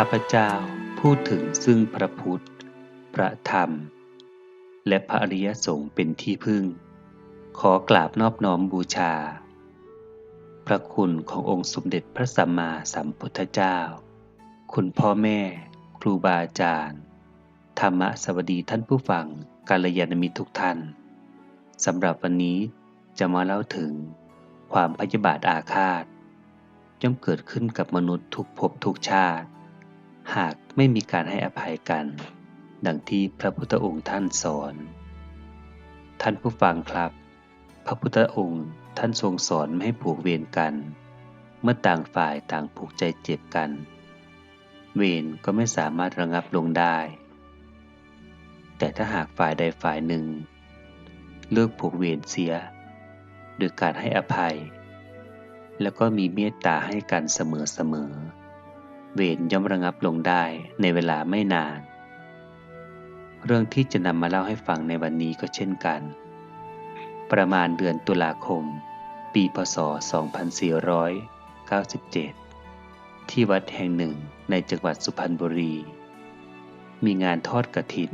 ข้าพเจ้าพูดถึงซึ่งพระพุทธ พระธรรม และพระอริยสงฆ์เป็นที่พึ่ง ขอกราบนอบน้อมบูชา พระคุณขององค์สมเด็จพระสัมมาสัมพุทธเจ้า คุณพ่อแม่ ครูบาอาจารย์ ธรรมะสวัสดีท่านผู้ฟังกาลยานมิตรทุกท่านสำหรับวันนี้จะมาเล่าถึงความพยาบาทอาฆาตย่อมเกิดขึ้นกับมนุษย์ทุกภพทุกชาติ หากไม่มีการให้อภัยกัน ดังที่พระพุทธองค์ท่านสอน ท่านผู้ฟังครับ พระพุทธองค์ท่านทรงสอนไม่ให้ผูกเวรกัน เมื่อต่างฝ่ายต่างผูกใจเจ็บกัน เวรก็ไม่สามารถระงับลงได้ แต่ถ้าหากฝ่ายใดฝ่ายหนึ่ง เลิกผูกเวรเสีย โดยการให้อภัย แล้วก็มีเมตตาให้กันเสมอๆ เวรย่อมระงับลงได้ในเวลาไม่นาน เรื่องที่จะนำมาเล่าให้ฟังในวันนี้ก็เช่นกัน ประมาณเดือนตุลาคม ปีพศ 2497 ที่วัดแห่งหนึ่งในจังหวัดสุพรรณบุรี มีงานทอดกระถิน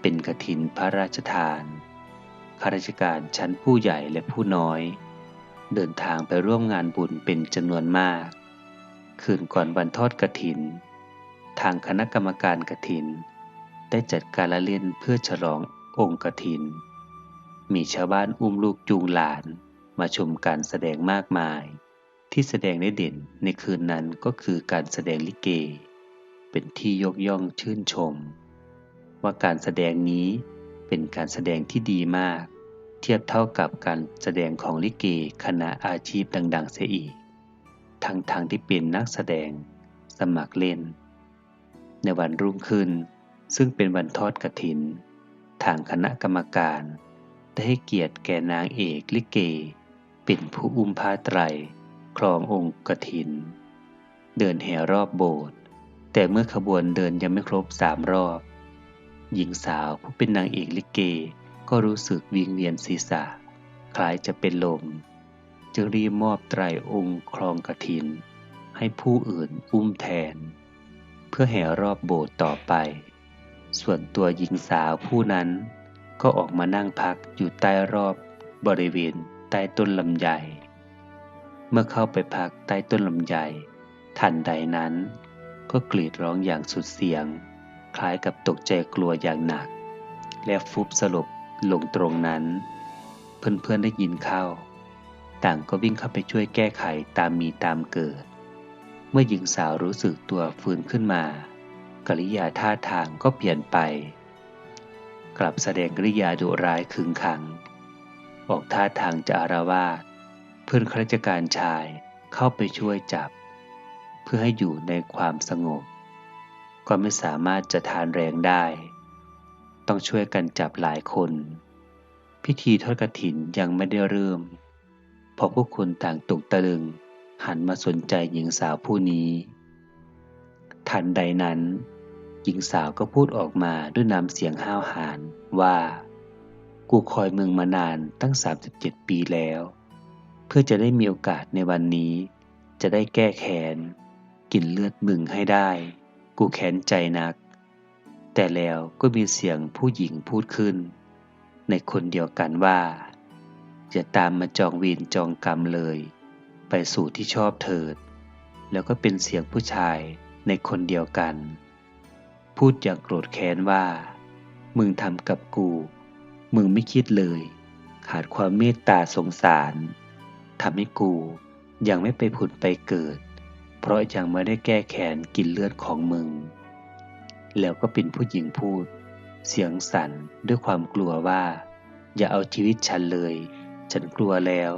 เป็นกระถินพระราชทานข้าราชการชั้นผู้ใหญ่และผู้น้อย เดินทางไปร่วมงานบุญเป็นจำนวนมาก คืนก่อนวันทอดกระถิน ทางคณะกรรมการกระถิน ได้จัดการละเล่นเพื่อฉลององค์กระถิน มีชาวบ้านอุ้มลูกจูงหลานมาชมการแสดงมากมาย ที่แสดงได้เด่นในคืนนั้นก็คือการแสดงลิเก เป็นที่ยกย่องชื่นชม ว่าการแสดงนี้เป็นการแสดงที่ดีมาก เทียบเท่ากับการแสดงของลิเกคณะอาชีพดัง ๆ เสียอีก ทั้งทางที่เป็นนักแสดง สมัครเล่น ในวันรุ่งขึ้น ซึ่งเป็นวันทอดกระถิน ทางคณะกรรมการ ได้ให้เกียรติแก่นางเอกลิเก เป็นผู้อุ้มผ้าไตร ครององค์กระถิน เดินแห่รอบโบสถ์แต่เมื่อขบวนเดินยังไม่ครบสามรอบ หญิงสาวผู้เป็นนางเอกลิเก ก็รู้สึกวิงเวียนศีรษะ คล้ายจะเป็นลม จึงรีมอบไตรองค์ครองกระถิน ให้ผู้อื่นอุ้มแทน เพื่อแห่รอบโบสถ์ต่อไป ส่วนตัวหญิงสาวผู้นั้นก็ออกมานั่งพักอยู่ใต้รอบบริเวณใต้ต้นลำไย เมื่อเข้าไปพักใต้ต้นลำไยทันใดนั้น ก็กรีดร้องอย่างสุดเสียง คล้ายกับตกใจกลัวอย่างหนัก และฟุบสลบลงตรงนั้น เพื่อนๆได้ยินเข้า ต่างก็วิ่งเข้าไปช่วยแก้ไขตามมีตามเกิด เมื่อหญิงสาวรู้สึกตัวฟื้นขึ้นมา กริยาท่าทางก็เปลี่ยนไป กลับแสดงกริยาดุร้ายขึงขัง ออกท่าทางจะอารวาสเพื่อนข้าราชการชายเข้าไปช่วยจับ เพื่อให้อยู่ในความสงบ ก็ไม่สามารถจะทานแรงได้ ต้องช่วยกันจับหลายคน พิธีทอดกฐินยังไม่ได้เริ่ม พอผู้คนต่างตกตะลึง หันมาสนใจหญิงสาวผู้นี้ ทันใดนั้น หญิงสาวก็พูดออกมาด้วยน้ำเสียงห้าวหาญว่า กูคอยมึงมานานตั้ง 37 ปีแล้ว เพื่อจะได้มีโอกาสในวันนี้ จะได้แก้แค้นกินเลือดมึงให้ได้ กูแค้นใจนัก แต่แล้วก็มีเสียงผู้หญิงพูดขึ้น ในคนเดียวกันว่า อย่าตามมาจองเวรจองกรรมเลย ไปสู่ที่ชอบเถิด แล้วก็เป็นเสียงผู้ชายในคนเดียวกัน พูดอย่างโกรธแค้นว่า มึงทำกับกู มึงไม่คิดเลย ขาดความเมตตาสงสารทำให้กูยังไม่ไปผุดไปเกิด เพราะยังไม่ได้แก้แค้นกินเลือดของมึง แล้วก็เป็นผู้หญิงพูด เสียงสั่นด้วยความกลัวว่า อย่าเอาชีวิตฉันเลย ฉันกลัวแล้ว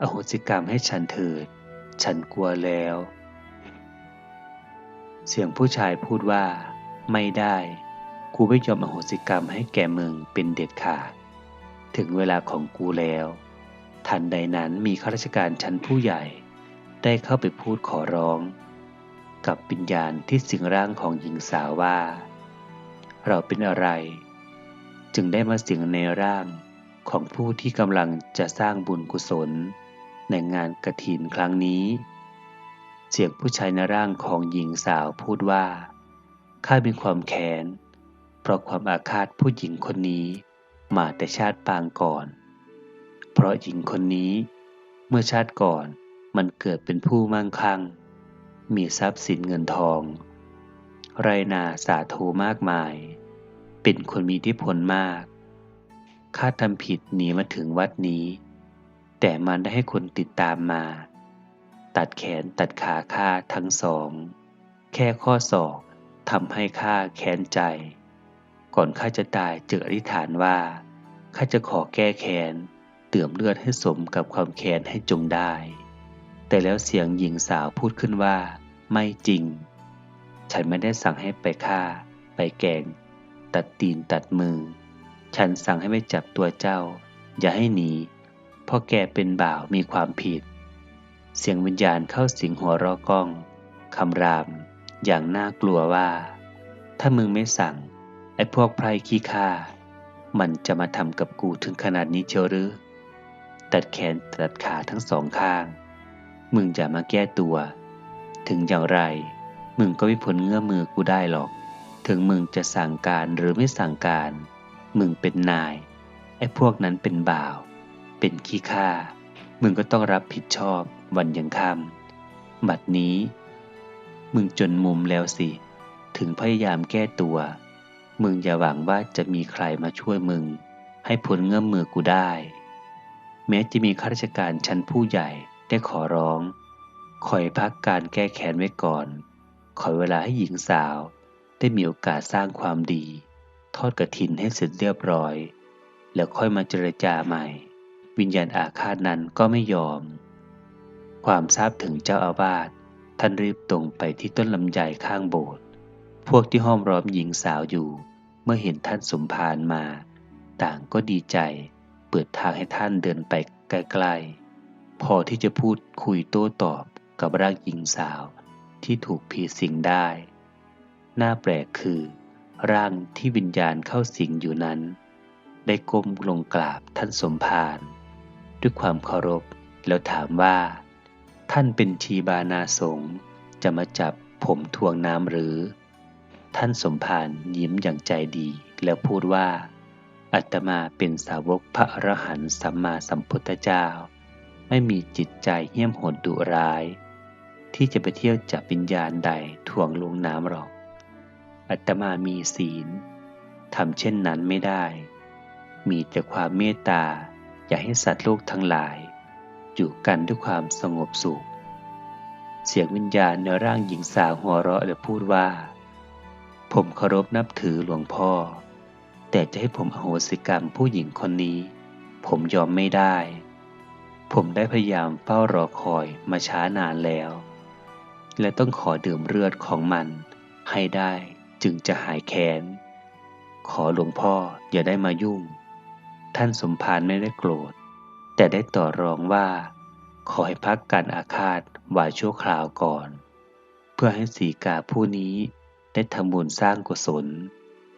อโหสิกรรมให้ฉันเถิด ฉันกลัวแล้ว เสียงผู้ชายพูดว่า ไม่ได้ กูไม่ยอมอโหสิกรรมให้แก่มึงเป็นเด็ดขาด ถึงเวลาของกูแล้ว ทันใดนั้นมีข้าราชการชั้นผู้ใหญ่ ได้เข้าไปพูดขอร้อง กับปิญญาณที่สิงร่างของหญิงสาวว่า เราเป็นอะไร จึงได้มาสิงในร่าง ของผู้ที่กำลังจะสร้างบุญกุศล ในงานกระถินครั้งนี้ เสียงผู้ชายในร่างของหญิงสาวพูดว่า ข้ามีความแค้น เพราะความอาฆาตผู้หญิงคนนี้มาแต่ชาติปางก่อน เพราะหญิงคนนี้ เมื่อชาติก่อนมันเกิดเป็นผู้มั่งคั่ง มีทรัพย์สินเงินทอง ไรนาสาโทมากมาย เป็นคนมีอิทธิพลมาก ข้าทำผิดหนีมาถึงวัดนี้ แต่มันได้ให้คนติดตามมา ตัดแขนตัดขาข้าทั้งสอง แค่ข้อศอกทำให้ข้าแค้นใจ ก่อนข้าจะตายเจออธิษฐานว่าข้าจะขอแก้แค้นเตื่มเลือดให้สมกับความแค้นให้จงได้ แต่แล้วเสียงหญิงสาวพูดขึ้นว่า ไม่จริง ฉันไม่ได้สั่งให้ไปฆ่า ไปแกง ตัดตีนตัดมือ ฉันสั่งให้ไปจับตัวเจ้า อย่าให้หนี เพราะแกเป็นบ่าวมีความผิด เสียงวิญญาณเข้าสิงหัวรอกล้อง คำราม อย่างน่ากลัวว่า ถ้ามึงไม่สั่ง ไอ้พวกไพร่ขี้ข้ามันจะมาทำกับกูถึงขนาดนี้เชียวหรือ ตัดแขนตัดขาทั้งสองข้าง มึงอย่ามาแก้ตัว ถึงอย่างไร มึงก็ไม่พ้นเงื้อมือกูได้หรอก ถึงมึงจะสั่งการหรือไม่สั่งการ มึงเป็นนาย ไอ้พวกนั้นเป็นบ่าว เป็นขี้ข้ามึงก็ต้องรับผิดชอบวันยังค่ำบัดนี้ มึงจนมุมแล้วสิ ถึงพยายามแก้ตัว มึงอย่าหวังว่าจะมีใครมาช่วยมึง ให้พ้นเงื้อมมือกูได้ แม้จะมีข้าราชการชั้นผู้ใหญ่ได้ขอร้องคอยพักการแก้แค้นไว้ก่อน ขอเวลาให้หญิงสาวได้มีโอกาสสร้างความดี ทอดกระถินให้เสร็จเรียบร้อย แล้วค่อยมาเจรจาใหม่ วิญญาณอาฆาตนั้นก็ไม่ยอม ความทราบถึงเจ้าอาวาสท่านรีบตรงไปที่ต้นลำไยข้างโบสถ์พวกที่ห้อมร้อมหญิงสาวอยู่ เมื่อเห็นท่านสมภารมา ต่างก็ดีใจ เปิดทางให้ท่านเดินไปใกล้ๆพอที่จะพูดคุยโต้ตอบกับร่างหญิงสาวที่ถูกผีสิงได้ น่าแปลกคือ ร่างที่วิญญาณเข้าสิงอยู่นั้น ได้ก้มลงกราบท่านสมภารด้วยความเคารพแล้วถามว่า ท่านเป็นชีบานาสงจะมาจับผมทวงน้ำหรือ ท่านสมภารยิ้มอย่างใจดีแล้วพูดว่าอัตมาเป็นสาวกพระอรหันต์สัมมาสัมพุทธเจ้า ไม่มีจิตใจเหี้ยมโหดดุร้าย ที่จะไปเที่ยวจับวิญญาณใดทวงลงน้ำหรอก อัตมามีศีลทำเช่นนั้นไม่ได้ มีแต่ความเมตตาอยากให้สัตว์โลกทั้งหลาย อยู่กันด้วยความสงบสุข เสียงวิญญาณในร่างหญิงสาวหัวเราะและพูดว่า ผมเคารพนับถือหลวงพ่อ แต่จะให้ผมอโหสิกรรมผู้หญิงคนนี้ ผมยอมไม่ได้ ผมได้พยายามเฝ้ารอคอยมาช้านานแล้ว และต้องขอดื่มเลือดของมันให้ได้ จึงจะหายแค้น ขอหลวงพ่ออย่าได้มายุ่ง ท่านสมภารไม่ได้โกรธ แต่ได้ต่อรองว่า ขอให้พักการอาฆาตไว้ชั่วคราวก่อน เพื่อให้สีกาผู้นี้ได้ทำบุญสร้างกุศล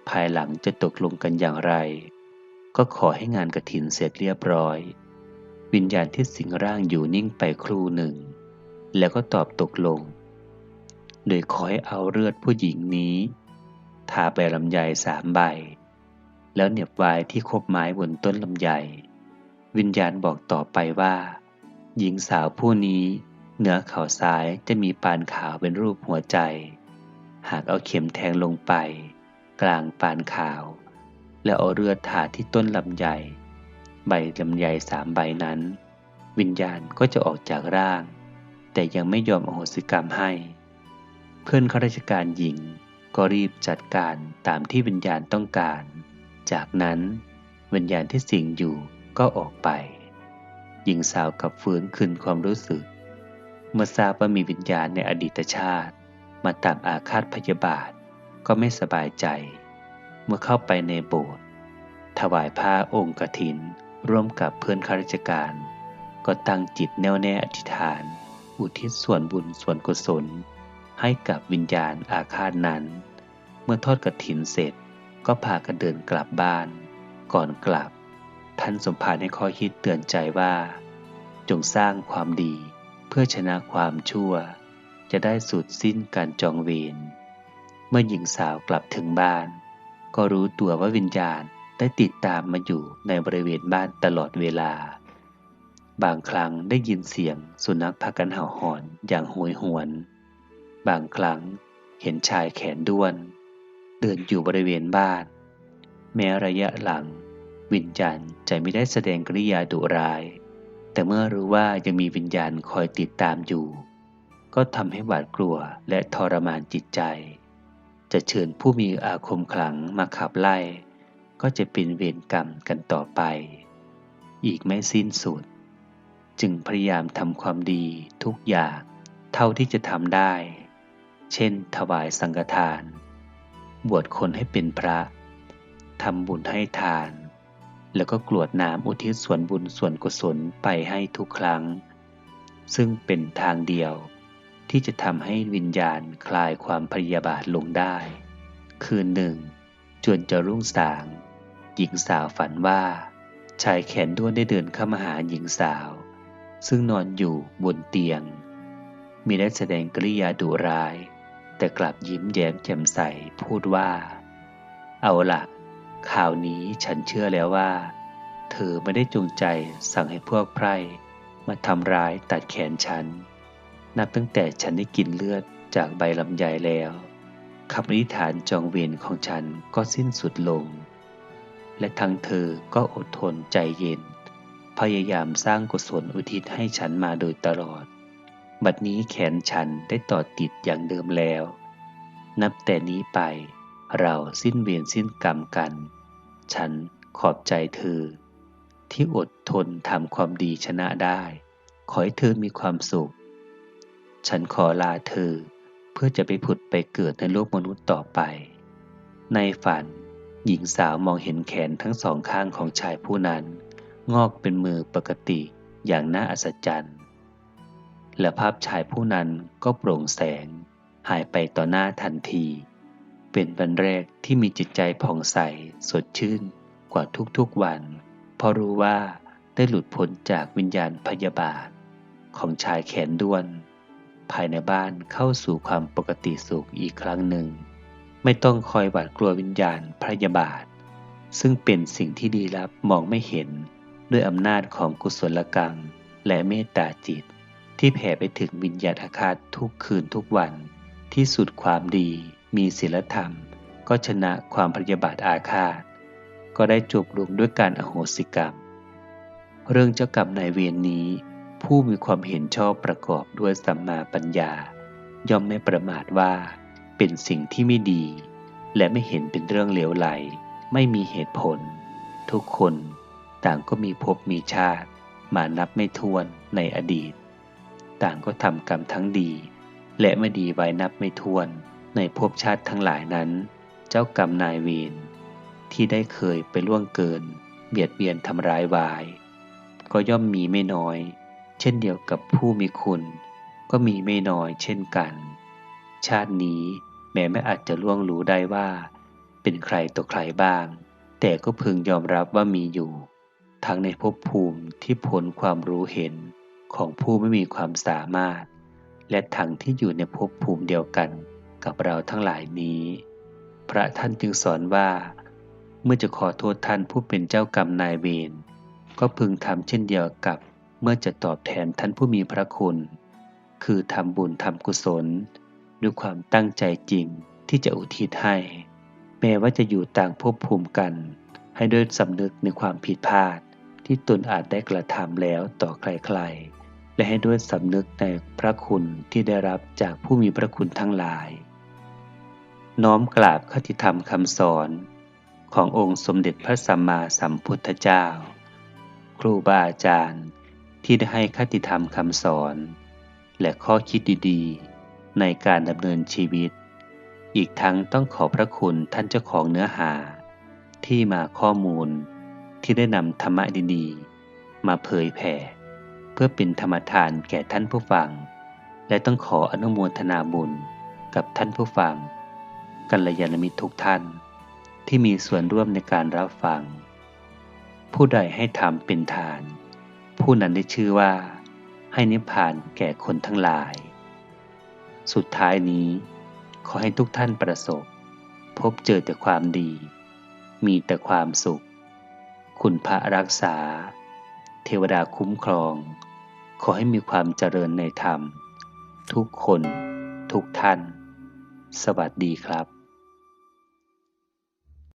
ภายหลังจะตกลงกันอย่างไร ก็ขอให้งานกระถินเสร็จเรียบร้อย วิญญาณที่สิงร่างอยู่นิ่งไปครู่หนึ่ง แล้วก็ตอบตกลง โดยขอให้เอาเลือดผู้หญิงนี้ ทาไปลำไยสามใบ แล้วเหน็บไว้ที่คบไม้บนต้นลำไย วิญญาณบอกต่อไปว่า หญิงสาวผู้นี้ เหนือเข่าซ้ายจะมีปานขาวเป็นรูปหัวใจ หากเอาเข็มแทงลงไป กลางปานขาว แล้วเอาเลือดถาที่ต้นลำไย ใบลำไยสามใบนั้น วิญญาณก็จะออกจากร่าง แต่ยังไม่ยอมอโหสิกรรมให้ เพื่อนข้าราชการหญิง ก็รีบจัดการตามที่วิญญาณต้องการ จากนั้นวิญญาณที่สิงอยู่ก็ออกไปหญิงสาวกับฟื้นคืนความรู้สึก เมื่อทราบว่ามีวิญญาณในอดีตชาติ มาตามอาฆาตพยาบาทก็ไม่สบายใจ เมื่อเข้าไปในโบสถ์ถวายผ้าองค์กถิน ร่วมกับเพื่อนข้าราชการ ก็ตั้งจิตแน่วแน่อธิษฐาน อุทิศส่วนบุญส่วนกุศล ให้กับวิญญาณอาฆาตนั้น มื่อทอดกระถินเสร็จ ก็พากันเดินกลับบ้าน ก่อนกลับ ท่านสมภารให้ข้อคิดเตือนใจว่า จงสร้างความดีเพื่อชนะความชั่ว จะได้สูดสิ้นการจองเวรเมื่อหญิงสาวกลับถึงบ้าน ก็รู้ตัวว่าวิญญาณได้ติดตามมาอยู่ในบริเวณบ้านตลอดเวลา บางครั้งได้ยินเสียงสุนัขพากันเห่าหอนอย่างโหยหวน บางครั้งเห็นชายแขนด้วน เดินอยู่บริเวณบ้าน แม้ระยะหลัง วิญญาณจะไม่ได้แสดงกริยาดุร้าย แต่เมื่อรู้ว่ายังมีวิญญาณคอยติดตามอยู่ ก็ทำให้หวาดกลัวและทรมานจิตใจ จะเชิญผู้มีอาคมขลังมาขับไล่ ก็จะเป็นเวรกรรมกันต่อไป อีกไม่สิ้นสุด จึงพยายามทำความดีทุกอย่างเท่าที่จะทำได้ เช่น ถวายสังฆทาน บวชคนให้เป็นพระทำบุญให้ทาน แล้วก็กรวดน้ำอุทิศส่วนบุญส่วนกุศลไปให้ทุกครั้ง ซึ่งเป็นทางเดียว ที่จะทำให้วิญญาณคลายความพยาบาทลงได้ คืนหนึ่ง จวนจะรุ่งสาง หญิงสาวฝันว่า ชายแขนด้วนได้เดินเข้ามาหาหญิงสาว ซึ่งนอนอยู่บนเตียง มีได้แสดงกริยาดุร้าย แต่กลับยิ้มแย้มแจ่มใสพูดว่า เอาละข่าวนี้ฉันเชื่อแล้วว่า เธอไม่ได้จงใจสั่งให้พวกไพร่มาทำร้ายตัดแขนฉัน นับตั้งแต่ฉันได้กินเลือดจากใบลำไยแล้วคำอธิษฐานจองเวรของฉันก็สิ้นสุดลง และทั้งเธอก็อดทนใจเย็น พยายามสร้างกุศลอุทิศให้ฉันมาโดยตลอด บัดนี้แขนฉันได้ต่อติดอย่างเดิมแล้ว นับแต่นี้ไปเราสิ้นเวียนสิ้นกรรมกัน ฉันขอบใจเธอ ที่อดทนทำความดีชนะได้ ขอให้เธอมีความสุข ฉันขอลาเธอเพื่อจะไปผุดไปเกิดในโลกมนุษย์ต่อไป ในฝันหญิงสาวมองเห็นแขนทั้งสองข้างของชายผู้นั้น งอกเป็นมือปกติอย่างน่าอัศจรรย์ และภาพชายผู้นั้นก็โปร่งแสง หายไปต่อหน้าทันที เป็นวันแรกที่มีจิตใจผ่องใสสดชื่นกว่าทุกๆวัน เพราะรู้ว่าได้หลุดพ้นจากวิญญาณพยาบาท ของชายแขนด้วน ภายในบ้านเข้าสู่ความปกติสุขอีกครั้งหนึ่ง ไม่ต้องคอยหวาดกลัววิญญาณพยาบาท ซึ่งเป็นสิ่งที่ดีลับมองไม่เห็นด้วยอำนาจของกุศลกรรมและเมตตาจิต ที่แผ่ไปถึงวิญญาณอาคาตทุกคืนทุกวัน ที่สุดความดีมีศีลธรรม ก็ชนะความพยาบาทอาฆาต ก็ได้จบลงด้วยการอโหสิกรรม เรื่องเจ้ากรรมนายเวรนนี้ ผู้มีความเห็นชอบประกอบด้วยสัมมาปัญญา ย่อมไม่ประมาทว่า เป็นสิ่งที่ไม่ดี และไม่เห็นเป็นเรื่องเลวไหล ไม่มีเหตุผล ทุกคนต่างก็มีภพมีชาติ มานับไม่ถ้วนในอดีต ต่างก็ทำกรรมทั้งดี และไม่ดีไว้นับไม่ถ้วน ในภพชาติทั้งหลายนั้น เจ้ากรรมนายเวรที่ได้เคยไปล่วงเกิน เบียดเบียนทำร้ายวาย ก็ย่อมมีไม่น้อย เช่นเดียวกับผู้มีคุณ ก็มีไม่น้อยเช่นกัน ชาตินี้แม้ไม่อาจจะล่วงรู้ได้ว่า เป็นใครต่อใครบ้าง แต่ก็พึงยอมรับว่ามีอยู่ ทั้งในภพภูมิที่พ้นความรู้เห็น ของผู้ไม่มีความสามารถ และทั้งที่อยู่ในภพภูมิเดียวกันกับเราทั้งหลายนี้ พระท่านจึงสอนว่า เมื่อจะขอโทษท่านผู้เป็นเจ้ากรรมนายเวรก็พึงทำเช่นเดียวกับเมื่อจะตอบแทนท่านผู้มีพระคุณ คือทำบุญทำกุศล ด้วยความตั้งใจจริงที่จะอุทิศให้ แม้ว่าจะอยู่ต่างภพภูมิกัน ให้ด้วยสำนึกในความผิดพลาดที่ตนอาจได้กระทำแล้วต่อใครๆ และให้ด้วยสำนึกในพระคุณที่ได้รับจากผู้มีพระคุณทั้งหลาย น้อมกราบคติธรรมคำสอนขององค์สมเด็จพระสัมมาสัมพุทธเจ้า ครูบาอาจารย์ที่ได้ให้คติธรรมคำสอน และข้อคิดดีๆ ในการดำเนินชีวิต อีกทั้งต้องขอพระคุณท่านเจ้าของเนื้อหา ที่มาข้อมูลที่ได้นำธรรมะดีๆ มาเผยแผ่ พื่อเป็นธรรมทานแก่ท่านผู้ฟัง และต้องขออนุโมทนาบุญกับท่านผู้ฟัง กัลยาณมิตรทุกท่าน ที่มีส่วนร่วมในการรับฟัง ผู้ใดให้ทำเป็นทาน ผู้นั้นได้ชื่อว่า ให้นิพพานแก่คนทั้งหลาย สุดท้ายนี้ ขอให้ทุกท่านประสบ พบเจอแต่ความดี มีแต่ความสุข คุณพระรักษา เทวดาคุ้มครอง ขอให้มีความเจริญในธรรม ทุกคน ทุกท่าน สวัสดีครับ